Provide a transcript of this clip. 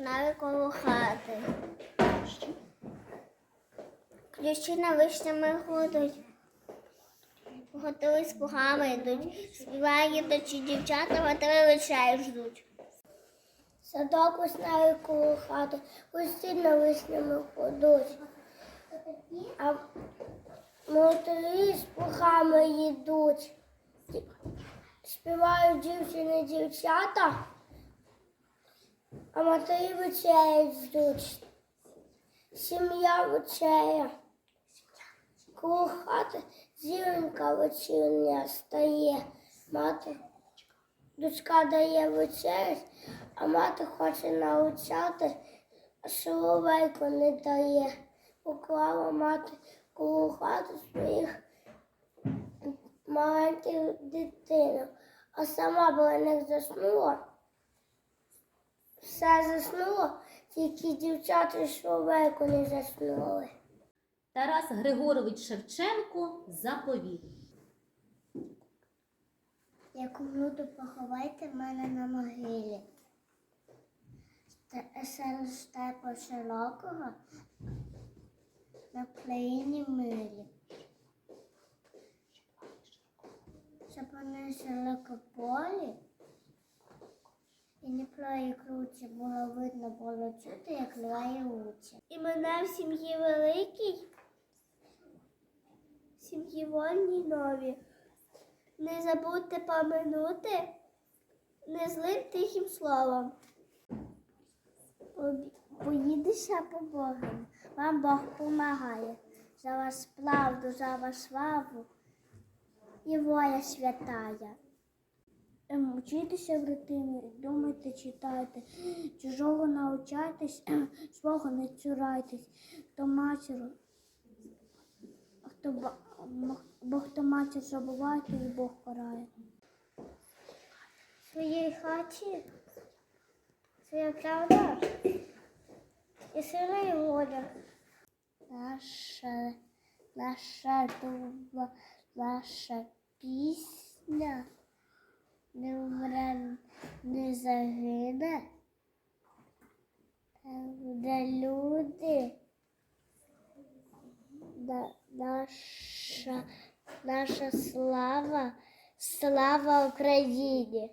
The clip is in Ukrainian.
вишневі коло хати. Ключі на вишнями ходять. Готові з пугами йдуть. Співає дочі дівчата, готові вечері ждуть. Садок вишневий коло хати, усі на вишнями ходуть. А мотори з пухами йдуть. Співають дівчини дівчата, а матері вечерять ждуть. Сім'я вечеря. Коло хати зіронька вечірня стає. Мати, дочка дає вечерять, а мати хоче навчати, а соловейко не дає. Поклала мати коло хати своїх маленьких дитину, а сама була не заснула. Все заснуло, тільки дівчата соловейко не заснули. Тарас Григорович Шевченко заповіт. Як умру, поховайте мене на могилі. Серед степу широкого на країні милі. Щоб вони широко полі і не плої було видно, було чути, як лає луче. І мене в сім'ї великій, в сім'ї вольній нові. Не забудьте поминути незлим тихим словом. Поб- по Богам, вам Бог помагає. За вас правду, за вас славу і воля святая. Ем, Учітеся в ритмі, думайте, читайте, чужого навчайтесь, свого не цурайтесь, хто матір, хто бо хто матір забуває, і Бог карає. В своїй хаті своя правда і сила і воля. Наша, наша дуба, наша пісня не вмре, не загине. Де люди, на- наша, наша слава, слава Україні.